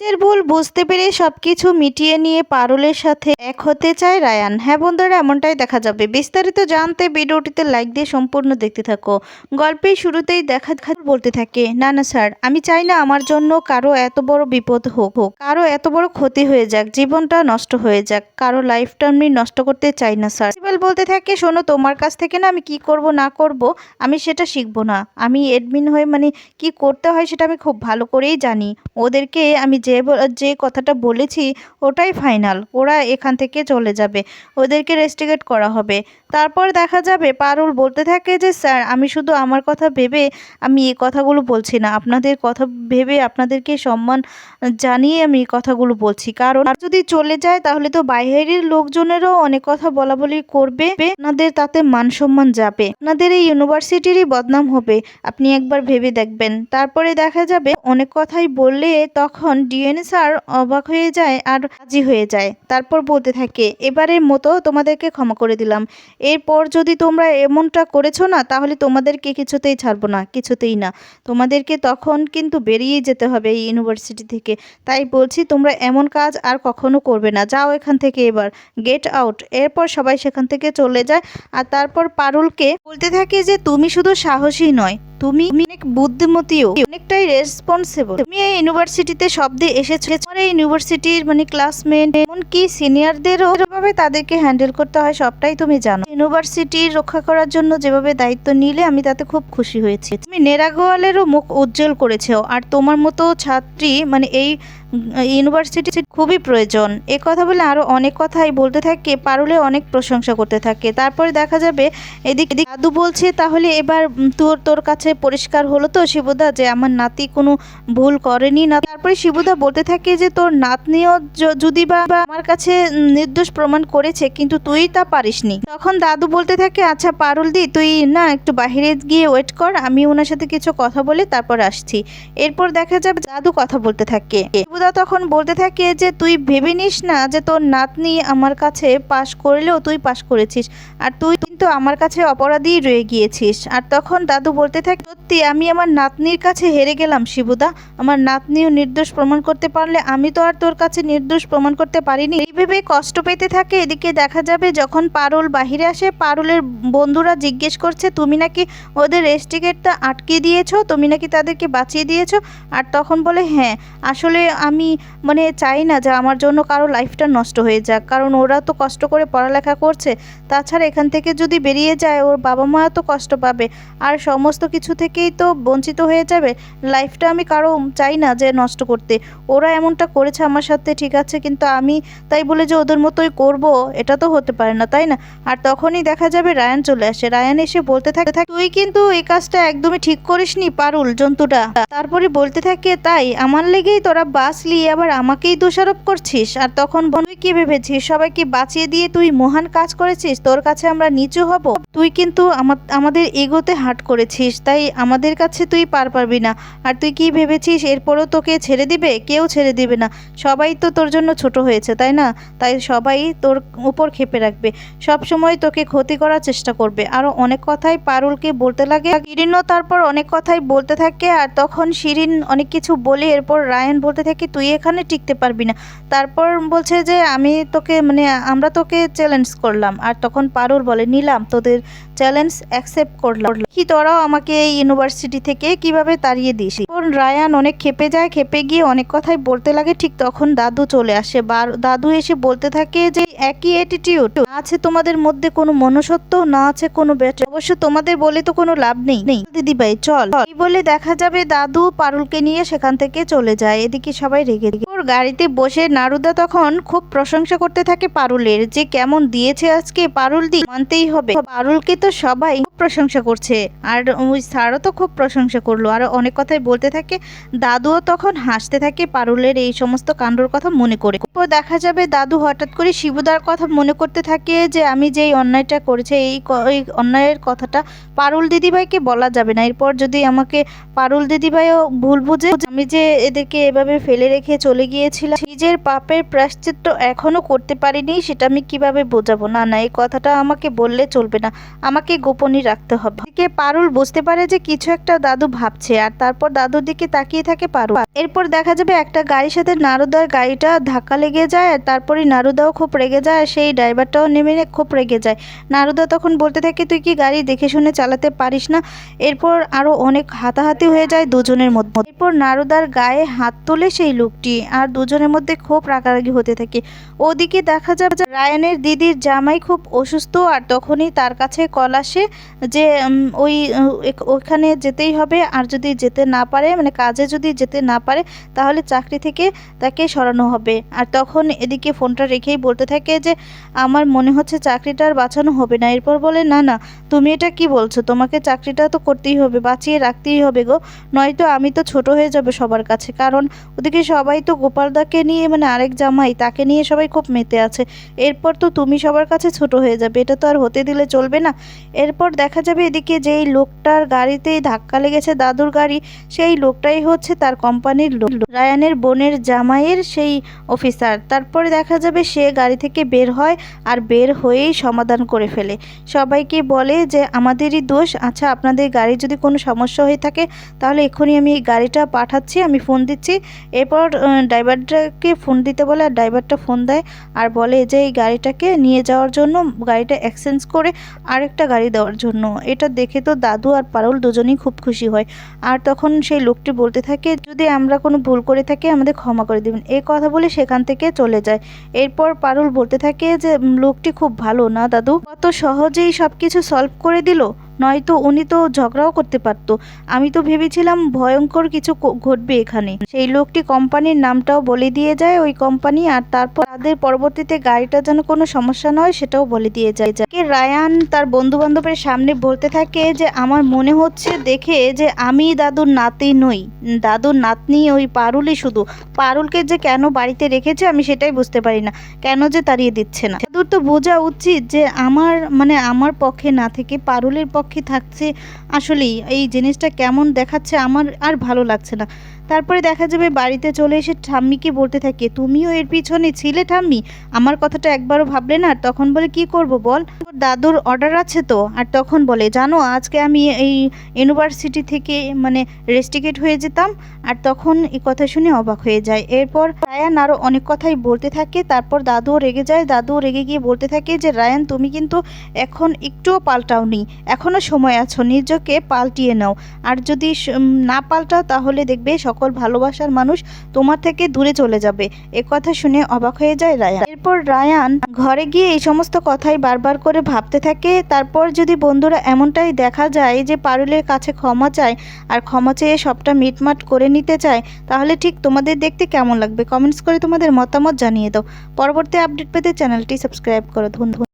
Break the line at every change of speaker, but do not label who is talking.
নিজের ভুল বুঝতে পেরে সবকিছু মিটিয়ে নিয়ে পারুলের সাথে এক হতে চায় রায়ান। হ্যাঁ বন্ধুরা, এমনটাই দেখা যাবে। বিস্তারিত জানতে ভিডিওটিতে লাইক দিয়ে সম্পূর্ণ দেখতে থাকো। গল্পের শুরুতেই দেখা বলতে থাকে, না না, স্যার, আমি চাই না আমার জন্য কারও এত বড় বিপদ হোক। হোক কারও এত বড় ক্ষতি হয়ে যাক, জীবনটা নষ্ট হয়ে যাক। কারও লাইফটা আমি নষ্ট করতে চাই না, স্যার। প্রিন্সিপাল বলতে থাকে, শোনো, তোমার কাছ থেকে না আমি কি করব, না করব, আমি সেটা শিখব না। আমি এডমিন হয়ে মানে কি করতে হয় সেটা আমি খুব ভালো করেই জানি। ওদেরকে আমি যে যে কথাটা বলেছি ওটাই ফাইনাল ওরা এখান থেকে চলে যাবে। ওদেরকে রেস্টিগেট করা হবে। তারপর দেখা যাবে, পারুল বলতে থাকে যে, স্যার, আমি শুধু আমার কথা ভেবে আমি এই কথাগুলো বলছি না। আপনাদের কথা ভেবে আপনাদেরকে সম্মান জানিয়ে আমি এই কথাগুলো বলছি। কারণ যদি চলে যায়, তাহলে তো বাইরের লোকজনেরও অনেক কথা বলা বলি করবে। আপনাদের তাতে মান সম্মান যাবে। আপনাদের এই ইউনিভার্সিটিরই বদনাম হবে। আপনি একবার ভেবে দেখবেন। তারপরে দেখা যাবে, অনেক কথাই বললে তখন ডিএনএ স্যার অবাক হয়ে যায় আর রাজি হয়ে যায়। তারপর বলতে থাকে, এবারের মতো তোমাদেরকে ক্ষমা করে দিলাম। এরপর যদি তোমরা এমনটা করেছ না, তাহলে তোমাদেরকে কিছুতেই ছাড়বো না, কিছুতেই না। তোমাদেরকে তখন কিন্তু বেরিয়ে যেতে হবে এই ইউনিভার্সিটি থেকে। তাই বলছি, তোমরা এমন কাজ আর কখনো করবে না। যাও এখান থেকে এবার। Get out. এরপর সবাই সেখান থেকে চলে যায়। আর তারপর পারুলকে বলতে থাকে যে, তুমি শুধু সাহসী নয় তুমি অনেক বুদ্ধিমতীও, অনেকটাই রেসপন্সিবল তুমি এই ইউনিভার্সিটিতে শব্দে এসেছ আমার এই ইউনিভার্সিটির মানে ক্লাসমেট এমনকি সিনিয়রদেরও ভাবে তাদেরকে হ্যান্ডেল করতে হয়, সবটাই তুমি জানো। ইউনিভার্সিটি রক্ষা করার জন্য যেভাবে দায়িত্ব নিলে আমি তাতে খুব খুশি হয়েছি। তুমি নেরাগোয়ালেরও মুখ উজ্জ্বল করেছ, আর তোমার মতো ছাত্রী মানে এই ইউনিভার্সিটি খুবই প্রয়োজন। এ কথা বলে আরও অনেক কথাই বলতে থাকে, পারুলে অনেক প্রশংসা করতে থাকে। তারপরে দেখা যাবে, এদিক এদিক দাদু বলছে, তাহলে এবার তোর তোর কাছে পরিষ্কার হলো তো শিবুদা, যে আমার নাতি কোনো ভুল করেনি। না, তারপরে শিবুদা বলতে থাকে যে, তোর নাতনিও যদি বা আমার কাছে নির্দোষ প্রমাণ করেছে, কিন্তু তুই তা পারিসনি। তখন দাদু বলতে থাকে আচ্ছা পারুল দি তুই না একটু বাহিরে গিয়ে ওয়েট কর, আমি ওনার সাথে কিছু কথা বলে তারপর আসছি। এরপর দেখা যাবে দাদু কথা বলতে থাকে। শিবুদা তখন বলতে থাকে যে, তুই ভেবে নিস না যে তোর নাতনি আমার কাছে পাশ করলেও তুই পাশ করেছিস, আর তুই কিন্তু আমার কাছে অপরাধী রয়ে গিয়েছিস। আর তখন দাদু বলতে থাকে, সত্যি, আমি আমার নাতনির কাছে হেরে গেলাম, শিবুদা। আমার নাতনিও নির্দোষ প্রমাণ করতে পারলে আমি তো আর তোর কাছে নির্দোষ প্রমাণ করতে পারিনি। এই ভেবে কষ্ট পেতে থাকে, এদিকে দেখা যাবে যখন পারুল বাহিরে আসে, পারুলের বন্ধুরা জিজ্ঞেস করছে, তুমি নাকি ওদের রেস্টিগেটটা আটকে দিয়েছ? তুমি নাকি তাদেরকে বাঁচিয়ে দিয়েছ? আর তখন বলে হ্যাঁ আসলে আমি মানে চাই না যে আমার জন্য কারও লাইফটা নষ্ট হয়ে যাক, কারণ ওরা তো কষ্ট করে পড়ালেখা করছে। তাছাড়া এখান থেকে যদি বেরিয়ে যায়, ওর বাবা মা তো কষ্ট পাবে। আর সমস্ত কিছু থেকেই তো বঞ্চিত হয়ে যাবে। লাইফটা আমি কারও চাই না যে নষ্ট করতে। ওরা এমনটা করেছে আমার সাথে, ঠিক আছে, কিন্তু আমি তাই বলে যে ওদের মতোই করব, এটা তো হতে পারে না, তাই না? আর তখনই দেখা যাবে রায়ান চলে আসে। রায়ান এসে বলতে থাকে, তুই কিন্তু এই কাজটা একদমই ঠিক করিসনি, পারুল, জন্তুটা। তারপরে বলতে থাকে, তাই, আমার লেগেই তোরা বাস বাঁচলি, আবার আমাকেই দোষারোপ করছিস? আর তখন তুই কি ভেবেছিস? সবাইকে বাঁচিয়ে দিয়ে তুই মহান কাজ করেছিস? তোর কাছে আমরা নিচু হব? তুই কিন্তু আমাদের এগোতে হাট করেছিস, তাই আমাদের কাছে তুই পার পারবি না। আর তুই কি ভেবেছিস এরপরও তোকে ছেড়ে দিবে? কেউ ছেড়ে দিবে না। সবাই তো তোর জন্য ছোট হয়েছে, তাই না? তাই সবাই তোর উপর ক্ষেপে রাখবে। সব সময় তোকে ক্ষতি করার চেষ্টা করবে। আরও অনেক কথাই পারুলকে বলতে লাগে। শিরিনও তারপর অনেক কথাই বলতে থাকে, আর তখন শিরিন অনেক কিছু বলে এরপর রায়ন বলতে থাকে, তুই এখানে টিকতে পারবি না। তারপর বলছে যে, আমি তোকে মানে আমরা তোকে চ্যালেঞ্জ করলাম। আর তখন পারুল বলে নিলাম তোদের চ্যালেঞ্জ অ্যাকসেপ্ট করলাম। কি তোরাও আমাকে এই ইউনিভার্সিটি থেকে কীভাবে তাড়িয়ে দিস? রায়ান অনেক খেপে যায় খেপে গিয়ে অনেক কথাই বলতে লাগে, ঠিক তখন দাদু চলে আসে। বার- দাদু এসে বলতে থাকে যে, একই অ্যাটিটিউড না আছে তোমাদের মধ্যে কোনো মনুষ্যত্ব, না আছে কোনো ব্যাট অবশ্য তোমাদের বলে তো কোনো লাভ নেই। নেই। দিদি ভাই, চল। এই বলে দেখা যাবে দাদু পারুলকে নিয়ে সেখান থেকে চলে যায়। এদিকে সবাই রেগে ওর গাড়িতে বসে নারুদা তখন খুব প্রশংসা করতে থাকে পারুলের যে, কেমন দিয়েছে আজকে পারুল দি? মানতেই হবে। পারুলকে তো সবাই প্রশংসা করছে। আর ওই স্যারও তো খুব প্রশংসা করল। আর অনেক কথাই বলতে থাকে, দাদুও তখন হাসতে থাকে পারুলের এই সমস্ত কাণ্ডর কথা মনে করে। এরপর দেখা যাবে দাদু হঠাৎ করে শিবুদার কথা মনে করতে থাকে যে, আমি যে অন্যায়টা করেছে, এই এই অন্যায়ের কথাটা পারুল দিদিভাইকে বলা যাবে না। এরপর যদি আমাকে পারুল দিদিভাইও ভুল বুঝে, আমি যে এদেরকে এভাবে ফেলে রেখে চলে গিয়েছিলাম, নিজের পাপের প্রায়শ্চিত্ত এখনও করতে পারিনি, সেটা আমি কীভাবে বোঝাবো? না না, এই কথাটা আমাকে বললে চলবে না। আমাকে গোপনই রাখতে হবে। পারুল বুঝতে পারে যে, কিছু একটা দাদু ভাবছে, আর তারপর দাদুর দিকে তাকিয়ে থাকে পারুল এরপর দেখা যাবে একটা গাড়ির সাথে নারুদার গাড়িটা ধাক্কা লেগে যায়, আর তারপরে নারুদাও খুব রেগে যায়, আর সেই ড্রাইভারটাও নেমে খুব রেগে যায়। নারুদা তখন বলতে থাকে, তুই কি গাড়ি দেখে শুনে চালাতে পারিস না? এরপর আরও অনেক হাতাহাতি হয়ে যায় দুজনের মধ্যে। এরপর নারুদার গায়ে হাত তোলে সেই লোকটি, আর দুজনের মধ্যে খুব রাগারাগি হতে থাকে। ওদিকে দেখা যাবে রায়ানের দিদির জামাই খুব অসুস্থ, আর তখনই তার কাছে কল আসে যে ওই ওখানে যেতেই হবে, আর যদি যেতে না পারে মানে কাজে যদি যেতে না পারে, তাহলে চাকরি থেকে তাকে সরানো হবে। আর তখন এদিকে ফোনটা রেখেই বলতে থাকে যে, আমার মনে হচ্ছে চাকরিটা আর বাঁচানো হবে না। এরপর বলে, না না, তুমি এটা কি বলছো? তোমাকে চাকরিটা তো করতেই হবে, বাঁচিয়ে রাখতেই হবে গো। নয়তো আমি তো ছোট হয়ে যাবে সবার কাছে। কারণ ওদিকে সবাই তো গোপালদাকে নিয়ে মানে আরেক জামাই, তাকে নিয়ে সবাই খুব মেতে আছে। এরপর তো তুমি সবার কাছে ছোট হয়ে যাবে, এটা তো আর হতে দিলে চলবে না। এরপর দেখা যাবে এদিকে যেই লোকটার গাড়িতেই ধাক্কা লেগেছে, দাদুর গাড়ি, সেই লোকটাই হচ্ছে তার কোম্পানির লোক। রায়ানের বোনের জামাইয়ের সেই অফিসার তারপরে দেখা যাবে সে গাড়ি থেকে বের হয় আর বের হয়েই সমাধান করে ফেলে। সবাইকে বলে যে, আমাদেরই দোষ। আচ্ছা আপনাদের গাড়ি যদি কোনো সমস্যা হয়ে থাকে, তাহলে এক্ষুনি আমি এই গাড়িটা পাঠাচ্ছি, আমি ফোন দিচ্ছি। এরপর ড্রাইভারটাকে ফোন দিতে বলে আর ড্রাইভারটা ফোন দেয় আর বলে যে, এই গাড়িটাকে নিয়ে যাওয়ার জন্য, গাড়িটা এক্সচেঞ্জ করে আরেকটা গাড়ি দেওয়ার জন্য। এটা দেখে তো দাদু আর পারুল দুজনেই খুব খুশি হয়। আর তখন সেই লোকটি বলতে থাকে, যদি আমরা কোনো ভুল করে থাকি, আমাদের ক্ষমা করে দেবেন। এই কথা বলে সেখান থেকে চলে যায়। এরপর পারুল বলতে থাকে যে লোকটি খুব ভালো না, দাদু। কত সহজেই সব কিছু সলভ করে দিল। নয়তো উনি তো ঝগড়াও করতে পারতো। আমি তো ভেবেছিলাম ভয়ঙ্কর কিছু ঘটবে এখানে। সেই লোকটি কোম্পানির নামটাও বলে দিয়ে যায় ওই কোম্পানি, আর তারপর তাদের পরবর্তীতে গাড়িটা যেন কোনো সমস্যা না হয় সেটাও বলে দিয়ে যায়। রায়ান তার বন্ধু বান্ধবের সামনে বলতে থাকে যে, আমার মনে হচ্ছে দেখে যে আমি দাদুর নাতি নই। দাদুর নাতনি ওই পারুলই শুধু। পারুলকে যে কেন বাড়িতে রেখেছে আমি সেটাই বুঝতে পারি না। কেন যে তাড়িয়ে দিচ্ছে না? দাদুর তো বোঝা উচিত যে, আমার মানে আমার পক্ষে না থেকে পারুলের পক্ষে থাকছে। আসলেই এই জিনিসটা কেমন দেখাচ্ছে আমার আর ভালো লাগছে না। তারপরে দেখা যাবে বাড়িতে চলে এসে ঠাম্মিকে বলতে থাকে, তুমিও এর পিছনে ছিলে ঠাম্মি? আমার কথাটা একবারও ভাবলে না? তখন বলে, কি করব বল? দাদুর অর্ডার আছে তো? আর তখন বলে, জানো, আজকে আমি এই ইউনিভার্সিটি থেকে মানে রেস্টিকেট হয়ে যেতাম। আর তখন এই কথা শুনে অবাক হয়ে যায়। এরপর রায়ান আরও অনেক কথাই বলতে থাকে। তারপর দাদুও রেগে যায়। দাদুও রেগে গিয়ে বলতে থাকে যে, রায়ান, তুমি কিন্তু এখন একটুও পাল্টাওনি। এখনও সময় আছো। নিজকে পাল্টিয়ে নাও। আর যদি না পাল্টাও, তাহলে দেখবে সকল ভালোবাসার মানুষ তোমার থেকে দূরে চলে যাবে। এ কথা শুনে অবাক হয়ে যায় রায়ান। এরপর রায়ান ঘরে গিয়ে এই সমস্ত কথাই বারবার করে ভাবতে থাকে। তারপর যদি বন্ধুরা এমনটাই দেখা যায় যে পারুলের কাছে ক্ষমা চায় আর ক্ষমা চেয়ে সবটা মিটমাট করে নিতে চায়, তাহলে ঠিক তোমাদের দেখতে কেমন লাগবে? কমেন্টস করে তোমাদের মতামত জানিয়ে দাও। পরবর্তী আপডেট পেতে চ্যানেলটি সাবস্ক্রাইব করো ধন্যবাদ